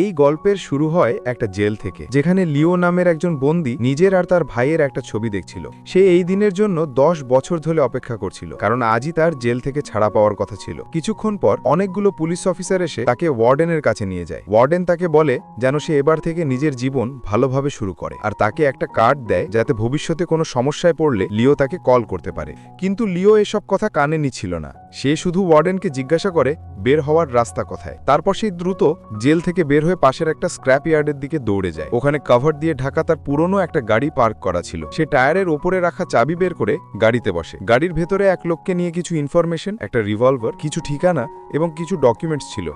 এই গল্পের শুরু হয় একটা জেল থেকে, যেখানে লিও নামের একজন বন্দি নিজের আর তার ভাইয়ের একটা ছবি দেখছিল। সে এই দিনের জন্য দশ বছর ধরে অপেক্ষা করছিল, কারণ আজই তার জেল থেকে ছাড়া পাওয়ার কথা ছিল। কিছুক্ষণ পর অনেকগুলো পুলিশ অফিসার এসে তাকে ওয়ার্ডেনের কাছে নিয়ে যায়। ওয়ার্ডেন তাকে বলে যেন সে এবার থেকে নিজের জীবন ভালোভাবে শুরু করে আর তাকে একটা কার্ড দেয় যাতে ভবিষ্যতে কোনো সমস্যায় পড়লে লিও তাকে কল করতে পারে। কিন্তু লিও এসব কথা কানে নিচ্ছিল না। সে শুধু ওয়ার্ডেনকে জিজ্ঞাসা করে, বের হওয়ার রাস্তা কোথায়? তারপর সেই দ্রুত জেল থেকে বের হয়ে পাশের একটা স্ক্র্যাপ ইয়ার্ডের দিকে দৌড়ে যায়। ওখানে কভার দিয়ে ঢাকা তার পুরনো একটা গাড়ি পার্ক করা ছিল। সে টায়ারের ওপরে রাখা চাবি বের করে গাড়িতে বসে। গাড়ির ভেতরে এক লোককে নিয়ে কিছু ইনফরমেশন একটা রিভলভার কিছু ঠিকানা এবং কিছু ডকুমেন্টস ছিল।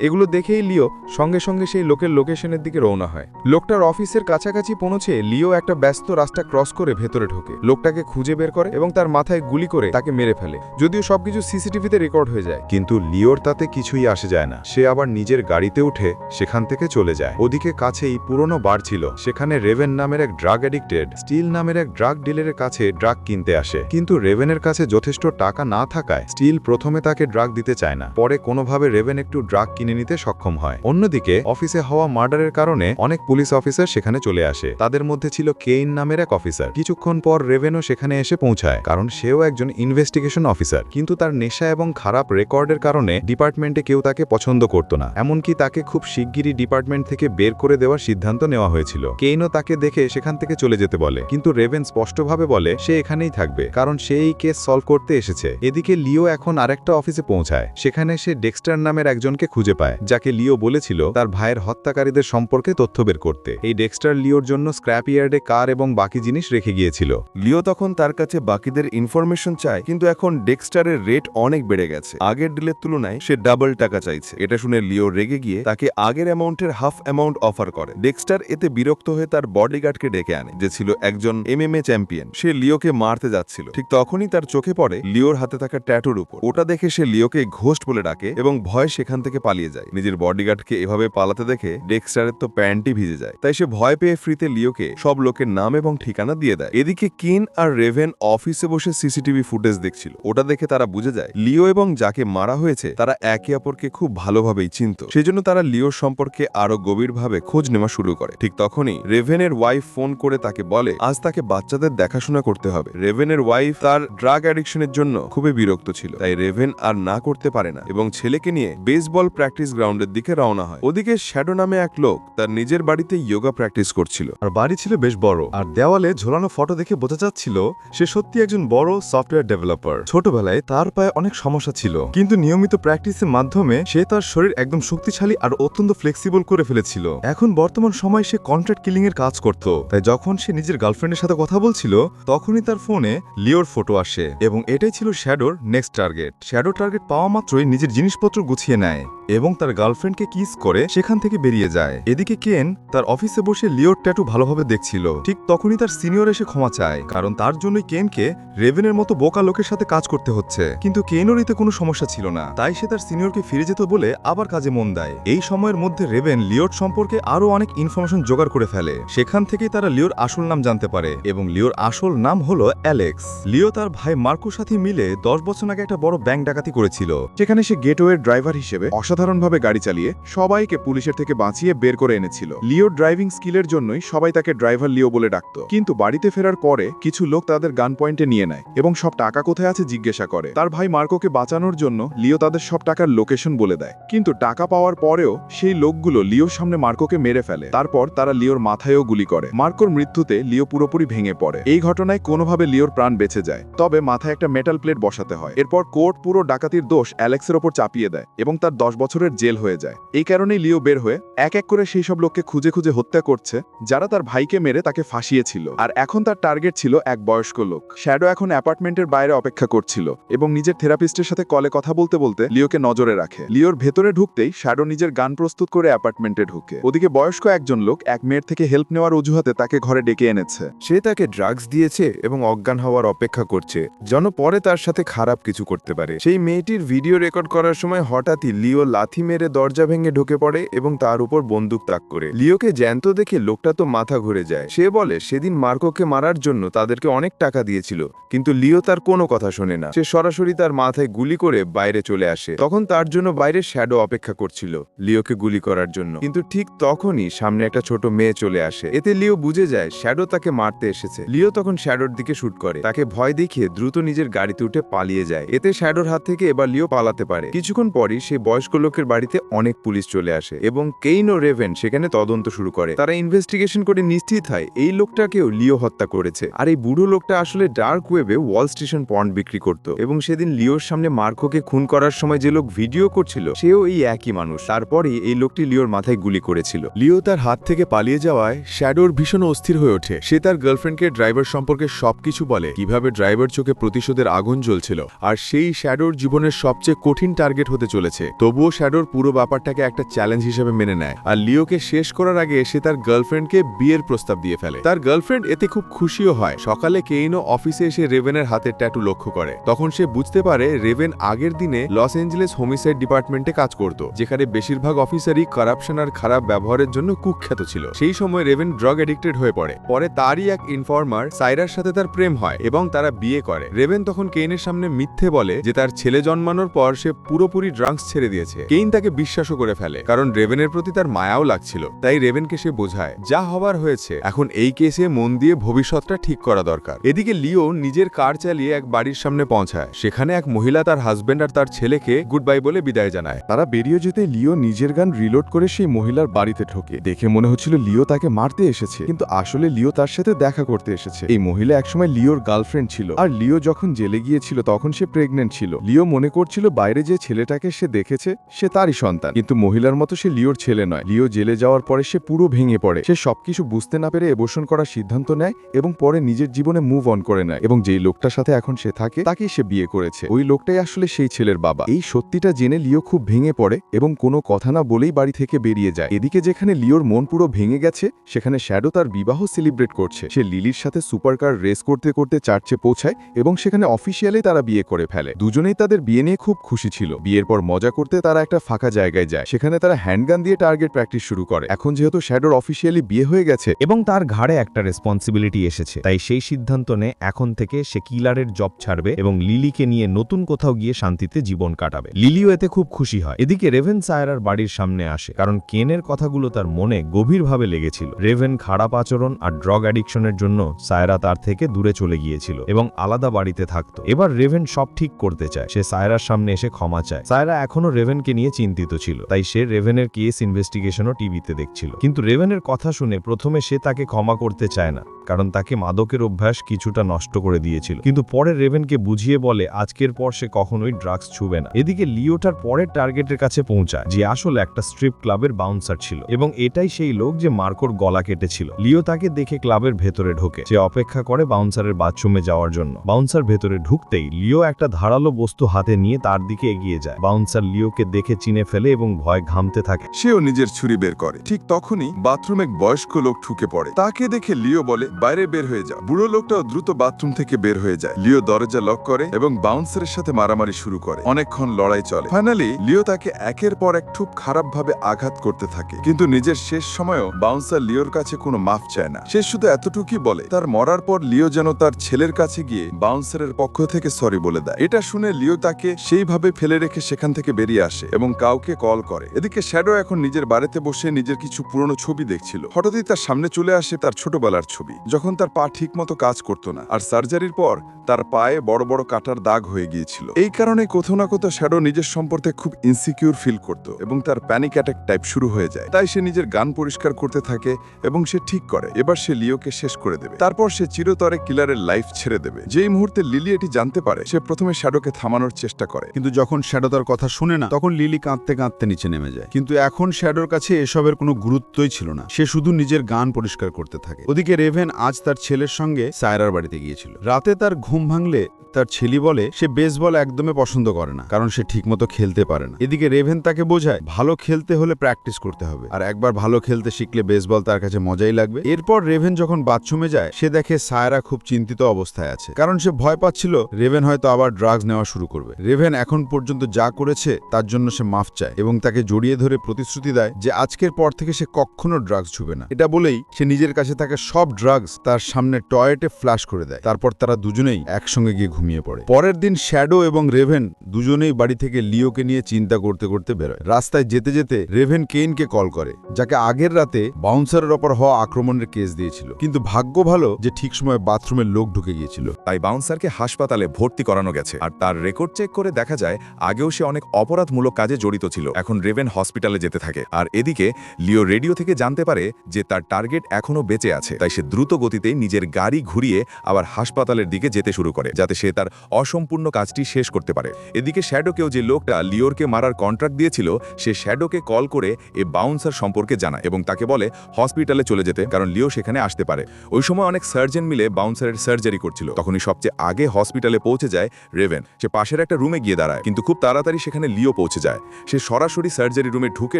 এগুলো দেখেই লিও সঙ্গে সঙ্গে সেই লোকের লোকেশনের দিকে রওনা হয়। লোকটার অফিসের কাছাকাছি পৌঁছে লিও একটা ব্যস্ত রাস্তা ক্রস করে ভেতরে ঢোকে। লোকটাকে খুঁজে বের করে এবং তার মাথায় গুলি করে তাকে মেরে ফেলে। যদিও সবকিছু সিসিটিভিতে রেকর্ড হয়ে যায়। কিন্তু লিওর তাতে কিছুই আসে যায় না। সে আবার নিজের গাড়িতে উঠে সেখান থেকে চলে যায়। ওদিকে কাছেই পুরনো বার ছিল। সেখানে রেভেন নামের এক ড্রাগ অ্যাডিক্টেড, স্টিল নামের এক ড্রাগ ডিলারের কাছে ড্রাগ কিনতে আসে। কিন্তু রেভেনের কাছে যথেষ্ট টাকা না থাকায় স্টিল প্রথমে তাকে ড্রাগ দিতে চায় না। পরে কোনোভাবে রেভেন একটু ড্রাগ কিনে নিতে সক্ষম হয়। অন্যদিকে, অফিসে হওয়া মার্ডারের কারণে অনেক পুলিশ অফিসার সেখানে চলে আসে। তাদের মধ্যে ছিল কেইন নামের এক অফিসার। কিছুক্ষণ পর রেভেনও সেখানে এসে পৌঁছায়, কারণ সেও একজন ইনভেস্টিগেশন অফিসার। কিন্তু তার নেশা এবং খারাপ রেকর্ডের কারণে ডিপার্টমেন্টে কেউ তাকে পছন্দ করত না। এমনকি তাকে খুব শিগগিরই ডিপার্টমেন্ট থেকে বের করে দেওয়ার সিদ্ধান্ত নেওয়া হয়েছিল। কেইনও তাকে দেখে সেখান থেকে চলে যেতে বলে। কিন্তু রেভেন স্পষ্টভাবে বলে, সে এখানেই থাকবে, কারণ সে এই কেস সলভ করতে এসেছে। এদিকে লিও এখন আরেকটা অফিসে পৌঁছায়। সেখানে সে ডেক্সটার নামের একজনকে খুঁজে পায়, যাকে লিও বলেছিল তার ভাইয়ের হত্যাকারীদের সম্পর্কে তথ্য বের করতে। এই ডেক্সটার লিওর জন্য স্ক্র্যাপ ইয়ার্ডে কার এবং বাকি জিনিস রেখে গিয়েছিল। লিও তখন তার কাছে বাকিদের ইনফরমেশন চায়, কিন্তু এখন ডেক্সটারের রেট অনেক বেড়ে গেছে। আগের ডিলের তুলনায় সে ডাবল টাকা চাইছে। এটা শুনে লিও রেগে গিয়ে তাকে আগের অ্যামাউন্টের হাফ অ্যামাউন্ট অফার করে। ডেক্সটার এতে বিরক্ত হয়ে তার বডিগার্ডকে ডেকে আনে, যে ছিল একজন এমএমএ চ্যাম্পিয়ন। সে লিওকে মারতে যাচ্ছিল। ঠিক তখনই তার চোখে পড়ে লিওর হাতে থাকা ট্যাটুর উপর। ওটা দেখে সে লিওকে ঘোস্ট বলে ডাকে এবং ভয় সেখান থেকে পালিয়ে যায়। নিজের বডিগার্ডকে এভাবে পালাতে দেখে ডেক্সটারের তো প্যান্টই ভিজে যায়। তাই সে ভয় পেয়ে ফ্রিতে লিওকে সব লোকের নাম এবং ঠিকানা দিয়ে দেয়। এদিকে কিন আর রেভেন অফিসে বসে সিসিটিভি ফুটেজ দেখছিল। ওটা দেখে তারা বুঝে যায়, লিও এবং যাকে মারা হয়েছে, তারা একে অপরকে খুব ভালোভাবেই চিনত। সেজন্য তারা লিওর সম্পর্কে আরও গভীরভাবে খোঁজ নেওয়া শুরু করে। ঠিক তখনই রেভেনের ওয়াইফ ফোন করে তাকে বলে, আজ তাকে বাচ্চাদের দেখাশোনা করতে হবে। রেভেনের ওয়াইফ তার ড্রাগ অ্যাডিকশনের জন্য খুবই বিরক্ত ছিল। তাই রেভেন আর না করতে পারে না এবং ছেলেকে নিয়ে বেসবল প্র্যাকটিস গ্রাউন্ডের দিকে রওনা হয়। ওদিকে শ্যাডো নামে এক লোক তার নিজের বাড়িতে যোগা প্র্যাকটিস করছিল। আর বাড়ি ছিল বেশ বড়। আর দেওয়ালে ঝোলানো ফটো দেখে বোঝা যাচ্ছিল সে সত্যি একজন বড় সফটওয়্যার ডেভেলপার ছোটবেলায় তার পায়ে অনেক সমস্যা ছিল। কিন্তু নিয়মিত প্র্যাকটিসের মাধ্যমে সে তার শরীর একদম শক্তিশালী আর অত্যন্ত ফ্লেক্সিবল করে ফেলেছিল। এখন বর্তমান সময় সে কন্ট্রাক্ট কিলিং এর কাজ করত। তাই যখন সে নিজের গার্লফ্রেন্ডের সাথে কথা বলছিল, তখনই তার ফোনে লিওর ফটো আসে এবং এটাই ছিল শ্যাডোর নেক্সট টার্গেট শ্যাডো টার্গেট পাওয়া মাত্রই নিজের জিনিসপত্র গুছিয়ে নেয় এবং তার গার্লফ্রেন্ডকে কিস করে সেখান থেকে বেরিয়ে যায়। এদিকে কেন তার অফিসে বসে লিওর ট্যাটু ভালোভাবে দেখছিল। ঠিক তখনই তার সিনিয়র এসে ক্ষমা চায়, কারণ তার জন্যই কেনকে রেভেনের মতো বোকা লোকের সাথে কাজ করতে হচ্ছে। কিন্তু কেনর এতে কোনো সমস্যা ছিল না, তাই সে তার সিনিয়রকে ফিরে যেত বলে আবার কাজে মন দেয়। এই সময়ের মধ্যে রেভেন লিওর সম্পর্কে আরও অনেক ইনফরমেশন জোগাড় করে ফেলে। সেখান থেকেই তারা লিওর আসল নাম জানতে পারে এবং লিওর আসল নাম হলো অ্যালেক্স। লিও তার ভাই মার্কোর সাথে মিলে দশ বছর আগে একটা বড় ব্যাংক ডাকাতি করেছিল। সেখানে সে গেটওয়ের ড্রাইভার হিসেবে অসাধারণভাবে গাড়ি চালিয়ে সবাইকে পুলিশের থেকে বাঁচিয়ে বের করে এনেছিল। লিওর ড্রাইভিং স্কিলের জন্যই সবাই তাকে ড্রাইভার লিও বলে ডাকত। কিন্তু বাড়িতে ফেরার পরে কিছু লোক তাদের গান পয়েন্টে নিয়ে নেয় এবং সব টাকা কোথায় আছে জিজ্ঞাসা করে। তার ভাই মার্কোকে বাঁচানোর জন্য লিও তাদের সব টাকার লোকেশন বলে দেয়। কিন্তু টাকা পাওয়ার পরেও সেই লোকগুলো লিওর সামনে মার্কোকে মেরে ফেলে। তারপর তারা লিওর মাথায়ও গুলি করে। মার্কোর মৃত্যুতে লিও পুরোপুরি ভেঙে পড়ে। এই ঘটনায় কোনোভাবে লিওর প্রাণ বেঁচে যায়। তবে মাথায় একটা মেটাল প্লেট বসাতে হয়। এরপর কোর্ট পুরো ডাকাতির দোষ অ্যালেক্সের ওপর চাপিয়ে দেয় এবং তার দশ বছরের জেল হয়ে যায়। এই কারণেই লিও বের হয়ে এক এক করে সেই সব লোককে খুঁজে খুঁজে হত্যা করছে, যারা তার ভাইকে মেরে তাকে ফাঁসিয়েছিল। আর এখন তার টার্গেট ছিল এক বয়স্ক লোক। শ্যাডো এখন অ্যাপার্টমেন্টের বাইরে অপেক্ষা করছিল এবং নিজের থেরাপিস্টের সাথে কলে কথা বলতে বলতে লিওকে নজরে রাখে। লিওর ভেতরে ঢুকতেই শ্যাডো নিজের গান প্রস্তুত করে অ্যাপার্টমেন্টে ঢুকে। ওদিকে বয়স্ক একজন লোক এক মেয়ের থেকে হেল্প নেওয়ার অজুহাতে তাকে ঘরে ডেকে এনেছে। সে তাকে ড্রাগস দিয়েছে এবং অজ্ঞান হওয়ার অপেক্ষা করছে, যেন পরে তার সাথে খারাপ কিছু করতে পারে। সেই মেয়েটির ভিডিও রেকর্ড করার সময় হঠাৎই লিও লাশ লাথি মেরে দরজা ভেঙে ঢুকে পড়ে এবং তার উপর বন্দুক তাক করে। লিওকে জ্যান্ত দেখে লোকটা তো মাথা ঘুরে যায়। সে বলে, সেদিন মার্কোকে মারার জন্য তাদেরকে অনেক টাকা দিয়েছিল, কিন্তু লিও তার কোনো কথা শোনে না। সে সরাসরি তার মাথায় গুলি করে বাইরে চলে আসে। তখন তার জন্য বাইরে শ্যাডো অপেক্ষা করছিল, লিওকে গুলি করার জন্য। কিন্তু ঠিক তখনই সামনে একটা ছোট মেয়ে চলে আসে। এতে লিও বুঝে যায়, শ্যাডো তাকে মারতে এসেছে। লিও তখন শ্যাডোর দিকে শুট করে। তাকে ভয় দেখিয়ে দ্রুত নিজের গাড়িতে উঠে পালিয়ে যায়। এতে শ্যাডোর হাত থেকে এবার লিও পালাতে পারে। কিছুক্ষণ পরই সে বয়স্ক লোকের বাড়িতে অনেক পুলিশ চলে আসে এবং কেইন রেভেন সেখানে তদন্ত শুরু করে। তারা ইনভেস্টিগেশন করে নিশ্চিত হয় এই লোকটাকেও লিও হত্যা করেছে। আর এই বুড়ো লোকটা আসলে ডার্ক ওয়েবে ওয়াল স্টেশন পন্ড বিক্রি করত এবং সেদিন লিওর সামনে মার্কোকে খুন করার সময় যে লোক ভিডিও করছিল, সেও এই একই মানুষ। তারপরেই এই লোকটি লিওর মাথায় গুলি করেছিল। লিও তার হাত থেকে পালিয়ে যাওয়ায় শ্যাডোর ভীষণ অস্থির হয়ে ওঠে। সে তার গার্লফ্রেন্ডকে ড্রাইভার সম্পর্কে সবকিছু বলে, কীভাবে ড্রাইভার চোখে প্রতিশোধের আগুন জ্বলছিল। আর সেই শ্যাডোর জীবনের সবচেয়ে কঠিন টার্গেট হতে চলেছে। তবুও শ্যাডোর পুরো ব্যাপারটাকে একটা চ্যালেঞ্জ হিসেবে মেনে নেয়। আর লিওকে শেষ করার আগে সে তার গার্লফ্রেন্ডকে বিয়ের প্রস্তাব দিয়ে ফেলে। তার গার্লফ্রেন্ড এতে খুব খুশিও হয়। সকালে কেইনো অফিসে এসে রেভেনের হাতের ট্যাটু লক্ষ্য করে। তখন সে বুঝতে পারে রেভেন আগের দিনে লস এঞ্জেলেস হোমিসাইড ডিপার্টমেন্টে কাজ করত, যেখানে বেশিরভাগ অফিসারই কারাপশন আর খারাপ ব্যবহারের জন্য কুখ্যাত ছিল। সেই সময় রেভেন ড্রাগ এডিক্টেড হয়ে পড়ে। পরে তারই এক ইনফর্মার সাইরার সাথে তার প্রেম হয় এবং তারা বিয়ে করে। রেভেন তখন কেইনের সামনে মিথ্যে বলে যে তার ছেলে জন্মানোর পর সে পুরোপুরি ড্রাঙ্কস ছেড়ে দিয়েছে। কেইন তাকে বিশ্বাসও করে ফেলে, কারণ রেভেনের প্রতি তার মায়াও লাগছিল। তাই রেভেনকে সে বোঝায়, যা হবার হয়েছে, এখন এই কেসে মন দিয়ে ভবিষ্যৎটা ঠিক করা দরকার। এদিকে লিও নিজের কার চালিয়ে এক বাড়ির সামনে পৌঁছায়, সেখানে এক মহিলা তার হাজবেন্ড আর তার ছেলেকে গুড বাই বলে বিদায় জানায়। তারা বেরিয়ে যেতে লিও নিজের গান রিলোড করে সেই মহিলার বাড়িতে ঢোকে। দেখে মনে হচ্ছিল লিও তাকে মারতে এসেছে, কিন্তু আসলে লিও তার সাথে দেখা করতে এসেছে। এই মহিলা একসময় লিওর গার্লফ্রেন্ড ছিল, আর লিও যখন জেলে গিয়েছিল তখন সে প্রেগনেন্ট ছিল। লিও মনে করছিল বাইরে যে ছেলেটাকে সে দেখেছে সে তারই সন্তান। কিন্তু মহিলার মতো সে লিওর ছেলে নয়। লিও জেলে যাওয়ার পরে সে পুরো ভেঙে পড়ে। সে সবকিছু বুঝতে না পেরে এবসন করার সিদ্ধান্ত নেয় এবং পরে নিজের জীবনে মুভ অন করে নেয়। এবং যেই লোকটার সাথে এখন সে থাকে, তাকেই সে বিয়ে করেছে। ওই লোকটাই আসলে সেই ছেলের বাবা। এই সত্যিটা জেনে লিও খুব ভেঙে পড়ে এবং কোনো কথা না বলেই বাড়ি থেকে বেরিয়ে যায়। এদিকে যেখানে লিওর মন পুরো ভেঙে গেছে, সেখানে শ্যাডো তার বিবাহ সেলিব্রেট করছে। সে লিলির সাথে সুপারকার রেস করতে করতে চার্চে পৌঁছায় এবং সেখানে অফিসিয়ালি তারা বিয়ে করে ফেলে। দুজনেই তাদের বিয়ে নিয়ে খুব খুশি ছিল। বিয়ের পর মজা করতে তারা একটা ফাঁকা জায়গায় যায়। সেখানে তারা হ্যান্ডগান দিয়ে টার্গেট প্র্যাকটিস শুরু করে। এখন যেহেতু শ্যাডোর অফিসিয়ালি বিয়ে হয়ে গেছে এবং তার ঘাড়ে একটা রেসপন্সিবিলিটি এসেছে, তাই সেই সিদ্ধান্ত নেয় এখন থেকে সে কিলারের জব ছাড়বে এবং লিলিকে নিয়ে নতুন কোথাও গিয়ে শান্তিতে জীবন কাটাবে। লিলিও এতে খুব খুশি হয়। এদিকে রেভেন সায়রার বাড়ির সামনে আসে, কারণ কেনের কথাগুলো তার মনে গভীরভাবে লেগেছিল। রেভেন খারাপ আচরণ আর ড্রগ অ্যাডিকশনের জন্য সায়রা তার থেকে দূরে চলে গিয়েছিল এবং আলাদা বাড়িতে থাকতো। এবার রেভেন সব ঠিক করতে চায়। সে সায়রার সামনে এসে ক্ষমা চায়। সায়রা এখনও রেভেনকে নিয়ে চিন্তিত ছিল। তাই সে রেভেনের কেস ইনভেস্টিগেশনও টিভিতে দেখছিল। কিন্তু রেভেনের কথা শুনে প্রথমে সে তাকে ক্ষমা করতে চায় না, কারণ তাকে মাদকের অভ্যাস কিছুটা নষ্ট করে দিয়েছিল। কিন্তু পরে রেভেনকে বুঝিয়ে বলে, আজকের পর সে কখনোই ড্রাগস ছুবে না। এদিকে লিওটার পরের টার্গেটের কাছে পৌঁছায়, যে আসলে একটা স্ট্রিপ ক্লাবের বাউন্সার ছিল। এবং এটাই সেই লোক যে মার্কোর গলা কেটেছিল। লিও তাকে দেখে ক্লাবের ভেতরে ঢোকে। সে অপেক্ষা করে বাউন্সারের বাথরুমে যাওয়ার জন্য। বাউন্সার ভেতরে ঢুকতেই লিও একটা ধারালো বস্তু হাতে নিয়ে তার দিকে এগিয়ে যায়। বাউন্সার লিওকে দেখে চিনে ফেলে এবং ভয় ঘামতে থাকে। সেও নিজের ছুরি বের করে। ঠিক তখনই বাথরুমে এক বয়স্ক লোক ঠুকে পড়ে। তাকে দেখে লিও বলে, বাইরে বের হয়ে যাও। বুড়ো লোকটাও দ্রুত বাথরুম থেকে বের হয়ে যায়। লিও দরজা লক করে এবং বাউন্সারের সাথে মারামারি শুরু করে। অনেকক্ষণ লড়াই চলে। ফাইনালি লিও তাকে একের পর এক খুব খারাপ ভাবে আঘাত করতে থাকে। কিন্তু নিজের শেষ সময়ও বাউন্সার লিওর কাছে কোনো মাফ চায় না। সে শুধু এতটুকুই বলে, তার মরার পর লিও যেন তার ছেলের কাছে গিয়ে বাউন্সারের পক্ষ থেকে সরি বলে দেয়। এটা শুনে লিও তাকে সেইভাবে ফেলে রেখে সেখান থেকে বেরিয়ে আসে। এবং কাউকে কল করে। এদিকে শ্যাডো এখন নিজের বাড়িতে বসে নিজের কিছু পুরনো ছবি দেখছিল। হঠাৎই তার সামনে চলে আসে তার ছোটবেলার ছবি, যখন তার পা ঠিক মতো কাজ করতো না। আর সার্জারির পর তার পায়ে বড় বড় কাটার দাগ হয়ে গিয়েছিল। এই কারণে কোথাও না কোথাও শ্যাডো নিজের সম্পর্কে খুব ইনসিকিউর ফিল করত এবং তার প্যানিক অ্যাটাক টাইপ শুরু হয়ে যায়। তাই সে নিজের গান পরিষ্কার করতে থাকে এবং সে ঠিক করে। এবার সে লিওকে শেষ করে দেবে। তারপর সে চিরতরে কিলারের লাইফ ছেড়ে দেবে। যেই মুহূর্তে লিলি এটি জানতে পারে, সে প্রথমে শ্যাডোকে থামানোর চেষ্টা করে। কিন্তু যখন শ্যাডো তার কথা শুনে না, তখন লিলি কাঁদতে কাঁদতে নিচে নেমে যায়। কিন্তু এখন শ্যাডোর কাছে এসবের কোনো গুরুত্বই ছিল না। সে শুধু নিজের গান পরিষ্কার করতে থাকে। ওদিকে রেভেন আজ তার ছেলের সঙ্গে সায়রার বাড়িতে গিয়েছিল। রাতে তার ঘুম ভাঙলে তার ছেলে বলে, সে বেসবল একদমই পছন্দ করে না, কারণ সে ঠিকমতো খেলতে পারে না। এদিকে রেভেন তাকে বোঝায়, ভালো খেলতে হলে প্র্যাকটিস করতে হবে। আর একবার ভালো খেলতে শিখলে বেসবল তার কাছে মজাই লাগবে। এরপর রেভেন যখন বাথরুমে যায়, সে দেখে সায়রা খুব চিন্তিত অবস্থায় আছে, কারণ সে ভয় পাচ্ছিল রেভেন হয়তো আবার ড্রাগস নেওয়া শুরু করবে। রেভেন এখন পর্যন্ত যা করেছে, তার জন্য সে মাফ চায় এবং তাকে জড়িয়ে ধরে প্রতিশ্রুতি দেয় যে আজকের পর থেকে সে কখনো ড্রাগস ছুবে না। এটা বলেই সে নিজের কাছে থাকা সব ড্রাগস তার সামনে টয়েটে ফ্ল্যাশ করে দেয়। তারপর তারা দুজনেই একসঙ্গে গিয়ে ঘুমিয়ে পড়ে। পরের দিন শ্যাডো এবং রেভেন দুজনেই বাড়ি থেকে লিওকে নিয়ে চিন্তা করতে করতে বেরোয়। রাস্তায় যেতে যেতে রেভেন কেইনকে কল করে যাকে আগের রাতে বাউন্সারের ওপর হওয়া আক্রমণের কেস দিয়েছিল। কিন্তু ভাগ্য ভালো যে ঠিক সময় বাথরুমের লোক ঢুকে গিয়েছিল। তাই বাউন্সারকে হাসপাতালে ভর্তি করানো গেছে। আর তার রেকর্ড চেক করে দেখা যায় আগেও সে অনেক অপরাধমূলক কাজে জড়িত ছিল। এখন রেভেন হসপিটালে যেতে থাকে। আর এদিকে লিও রেডিও থেকে জানতে পারে যে তার টার্গেট এখনও বেঁচে আছে। তাই সে দ্রুত গতিতে নিজের গাড়ি ঘুরিয়ে আবার হাসপাতালের দিকে যেতে শুরু করে যাতে সে তার অসম্পূর্ণ কাজটি শেষ করতে পারে। এদিকে শ্যাডোকেও যে লোকটা লিওরকে মারার কন্ট্রাক্ট দিয়েছিল, সে শ্যাডোকে কল করে এ বাউন্সার সম্পর্কে জানায় এবং তাকে বলে হসপিটালে চলে যেতে, কারণ লিও সেখানে আসতে পারে। ওই সময় অনেক সার্জন মিলে বাউন্সারের সার্জারি করছিল। তখনই সবচেয়ে আগে হসপিটালে পৌঁছে যায় রেভেন সে পাশের একটা রুমে গিয়ে দাঁড়ায়, কিন্তু খুব তাড়াতাড়ি সেখানে লিও পৌঁছে যায়। সে সরাসরি সার্জারি রুমে ঢুকে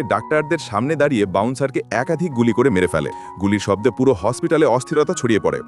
ডাক্তারদের সামনে দাঁড়িয়ে বাউন্সারকে একাধিক গুলি করে মেরে ফেলে। গুলির শব্দে পুরো হসপিটালে অস্থিরতা ছড়িয়ে পড়ে।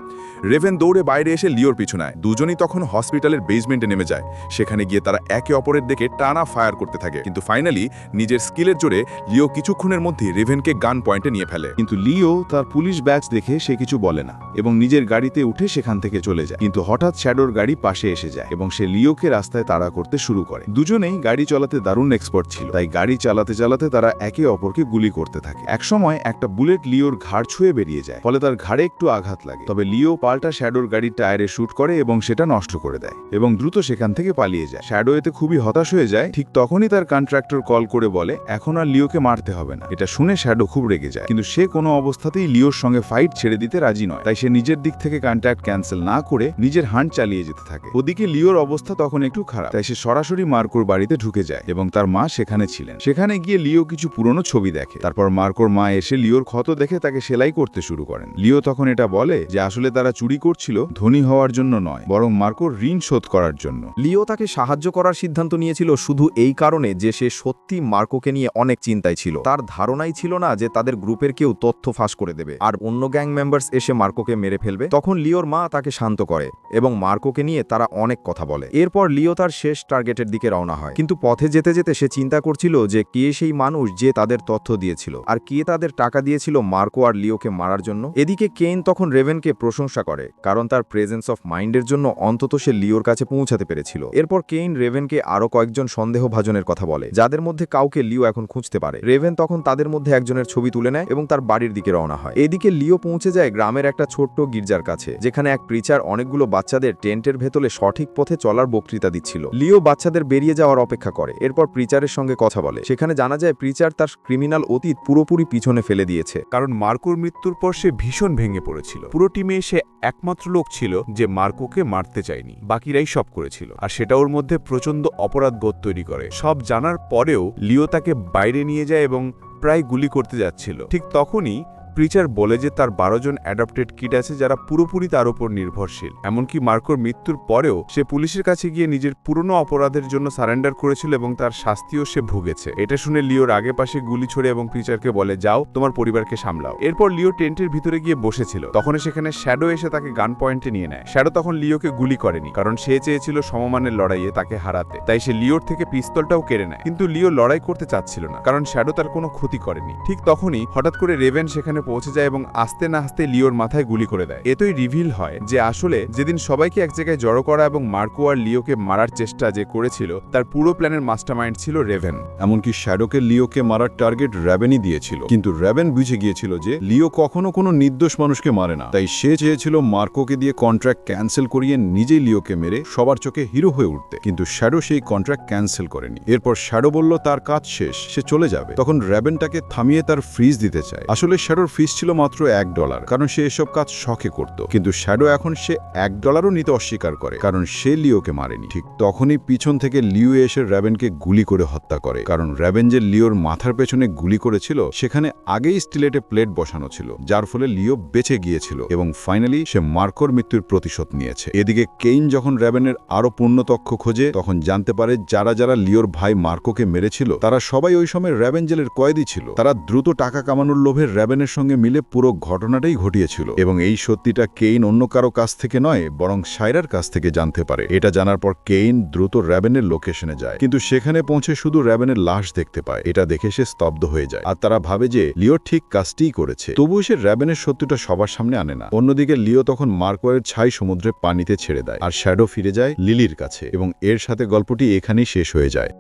রেভেন দৌড়ে বাইরে এসে লিওর পিছু নেয়। দুজনই তখন হসপিটালের বেসমেন্টে নেমে যায়। সেখানে গিয়ে তারা একে অপরের দিকে টানা ফায়ার করতে থাকে। কিন্তু ফাইনালি নিজের স্কিলের জোরে লিও কিছুক্ষণের মধ্যে রেভেনকে গান পয়েন্টে নিয়ে ফেলে। কিন্তু লিও তার পুলিশ ব্যাচ দেখে সে কিছু বলে না এবং নিজের গাড়িতে উঠে সেখান থেকে চলে যায়। কিন্তু হঠাৎ শ্যাডোর গাড়ি পাশে এসে যায় এবং সে লিওকে রাস্তায় তাড়া করতে শুরু করে। দুজনেই গাড়ি চালাতে দারুণ এক্সপার্ট ছিল। তাই গাড়ি চালাতে চালাতে তারা একে অপরকে গুলি করতে থাকে। একসময় একটা বুলেট লিওর ঘাড় ছুঁয়ে বেরিয়ে যায়। ফলে তার ঘাড়ে একটু আঘাত লাগে। তবে লিও পাল্টা শ্যাডোর গাড়ির টায়ারে শুট করে এবং সেটা নষ্ট করে দেয় এবং দ্রুত সেখান থেকে পালিয়ে যায়। শ্যাডো এতে খুবই হতাশ হয়ে যায়। ঠিক তখনই তার কন্ট্রাক্টর কল করে বলে, এখন আর লিওকে মারতে হবে না। এটা শুনে শ্যাডো খুব রেগে যায়। কিন্তু সে কোনো অবস্থাতেই লিওর সঙ্গে ফাইট ছেড়ে দিতে রাজি নয়। তাই সে নিজের দিক থেকে কন্ট্রাক্ট ক্যান্সেল না করে নিজের হান্ট চালিয়ে যেতে থাকে। ওদিকে লিওর অবস্থা তখন একটু খারাপ, তাই সে সরাসরি মার্কোর বাড়িতে ঢুকে যায় এবং তার মা সেখানে ছিলেন। সেখানে গিয়ে লিও কিছু পুরনো ছবি দেখে। তারপর মার্কোর মা এসে লিওর ক্ষত দেখে তাকে সেলাই করতে শুরু করেন। লিও তখন এটা বলে যে, আসলে তারা চুরি করছিল, ধনী হওয়ার জন্য নয়, বরং মার্কোর ঋণ শোধ করার জন্য। লিও তাকে সাহায্য করার সিদ্ধান্ত নিয়েছিল শুধু এই কারণে যে সে সত্যি মার্কোকে নিয়ে অনেক চিন্তায় ছিল। তার ধারণাই ছিল না যে তাদের গ্রুপের কেউ তথ্য ফাঁস করে দেবে। আর অন্য গ্যাং মেম্বার্স এসে মার্কোকে মেরে ফেলবে। তখন লিওর মা তাকে শান্ত করে এবং মার্কোকে নিয়ে তারা অনেক কথা বলে। এরপর লিও তার শেষ টার্গেটের দিকে রওনা হয়। কিন্তু পথে যেতে যেতে সে চিন্তা করছিল যে কে সেই মানুষ যে তাদের তথ্য দিয়েছিল আর কে তাদের টাকা দিয়েছিল মার্কো আর লিওকে মারার জন্য। এদিকে কেইন তখন রেভেনকে প্রশংসা করে, কারণ তার প্রেজেন্স অফ মাইন্ডের জন্য অন্তত সে লিওর কাছে পৌঁছাতে পেরেছিল। এরপর কেইন রেভেনকে আরও কয়েকজন সন্দেহভাজনের কথা বলে, যাদের মধ্যে কাউকে লিও এখন খুঁজতে পারে। রেভেন তখন তাদের মধ্যে একজনের ছবি তুলে নেয় এবং তার বাড়ির দিকে রওনা হয়। এদিকে লিও পৌঁছে যায় গ্রামের একটা ছোট্ট গির্জার কাছে, যেখানে এক প্রিচার অনেকগুলো বাচ্চাদের টেন্টের ভেতরে সঠিক পথে চলার বক্তৃতা দিচ্ছিল। লিও বাচ্চাদের বেরিয়ে যাওয়ার অপেক্ষা করে, এরপর প্রিচারের সঙ্গে কথা বলে। সেখানে জানা যায় প্রিচার তার ক্রিমিনাল অতীত পুরোপুরি পিছনে ফেলে দিয়েছে। কারণ মার্কোর মৃত্যুর পর সে ভীষণ ভেঙে পড়েছিল। পুরো টিমে সে একমাত্র লোক ছিল যে মার্কোকে মারতে চায়নি। বাকিরাই সব করেছিল। আর সেটা ওর মধ্যে প্রচণ্ড অপরাধবোধ তৈরি করে। সব জানার পরেও লিও তাকে বাইরে নিয়ে যায় এবং প্রায় গুলি করতে যাচ্ছিল। ঠিক তখনই প্রিচার বলে যে তার বারো জন অ্যাডাপ্টেড কিড আছে যারা পুরোপুরি তার উপর নির্ভরশীল। এমনকি মার্কোর মৃত্যুর পরেও সে পুলিশের কাছে গিয়ে নিজের পুরনো অপরাধের জন্য সারেন্ডার করেছিল এবং তার শাস্তিও সে ভুগেছে। এটা শুনে লিওর আগে পাশে গুলি ছড়ে এবং প্রিচারকে বলে, যাও, তোমার পরিবারকে সামলাও। এরপর লিও টেন্টের ভিতরে গিয়ে বসেছিল। তখন সেখানে শ্যাডো এসে তাকে গান পয়েন্টে নিয়ে নেয়। শ্যাডো তখন লিওকে গুলি করেনি, কারণ সে চেয়েছিল সমমানের লড়াইয়ে তাকে হারাতে। তাই সে লিওর থেকে পিস্তলটাও কেড়ে নেয়। কিন্তু লিও লড়াই করতে চাচ্ছিল না, কারণ শ্যাডো তার কোনো ক্ষতি করেনি। ঠিক তখনই হঠাৎ করে রেভেন সেখানে পৌঁছে যায় এবং আস্তে না আস্তে লিওর মাথায় গুলি করে দেয়। এতই রিভিল হয় যে আসলে যেদিন সবাইকে এক জায়গায় জড়ো করা এবং মার্কো আর লিওকে মারার চেষ্টা যে করেছিল, তার পুরো প্ল্যানের মাস্টারমাইন্ড ছিল রেভেন। এমনকি শ্যাডোকে লিওকে মারার টার্গেট র্যাবেনই দিয়েছিল। কিন্তু র্যাবেন বুঝে গিয়েছিল যে লিও কখনো কোনো নির্দোষ মানুষকে মারে না। তাই সে চেয়েছিল মার্কোকে দিয়ে কন্ট্রাক্ট ক্যান্সেল করিয়ে নিজেই লিওকে মেরে সবার চোখে হিরো হয়ে উঠতে। কিন্তু শ্যাডো সেই কন্ট্রাক্ট ক্যান্সেল করেনি। এরপর শ্যাডো বলল, তার কাজ শেষ, সে চলে যাবে। তখন র্যাবেনটাকে থামিয়ে তার ফ্রিজ দিতে চায়। আসলে শ্যাডোর ফিস ছিল মাত্র এক ডলার কারণ সে এসব কাজ শখে করত। কিন্তু শ্যাডো এখন সে এক ডলারও নিতে অস্বীকার করে, কারণ সে লিওকে মারেনি। ঠিক তখনই পিছন থেকে লিও এসে র্যাবেনকে গুলি করে হত্যা করে, কারণ র্যাবেন যে লিওর মাথার পেছনে গুলি করেছিল, সেখানে আগেই স্টিলেটে প্লেট বসানো ছিল, যার ফলে লিও বেঁচে গিয়েছিল এবং ফাইনালি সে মার্কোর মৃত্যুর প্রতিশোধ নিয়েছে। এদিকে কেইন যখন র্যাবেনের আরও পূর্ণ তথ্য খোঁজে, তখন জানতে পারে যারা যারা লিওর ভাই মার্কোকে মেরেছিল, তারা সবাই ওই সময় র্যাবেন জেলের কয়েদি ছিল। তারা দ্রুত টাকা কামানোর লোভে র্যাবেনের সঙ্গে মিলে পুরো ঘটনাটাই ঘটিয়েছিল এবং এই সত্যিটা কেইন অন্য কারও কাছ থেকে নয়, বরং সাইরার কাছ থেকে জানতে পারে। এটা জানার পর কেইন দ্রুত র্যাবেনের লোকেশনে যায়। কিন্তু সেখানে পৌঁছে শুধু র্যাবেনের লাশ দেখতে পায়। এটা দেখে সে স্তব্ধ হয়ে যায়। আর তারা ভাবে যে, লিও ঠিক কাজটিই করেছে। তবুও সে র্যাবেনের সত্যিটা সবার সামনে আনে না। অন্যদিকে লিও তখন মার্কোয়ের ছাই সমুদ্রে পানিতে ছেড়ে দেয়। আর শ্যাডো ফিরে যায় লিলির কাছে এবং এর সাথে গল্পটি এখানেই শেষ হয়ে যায়।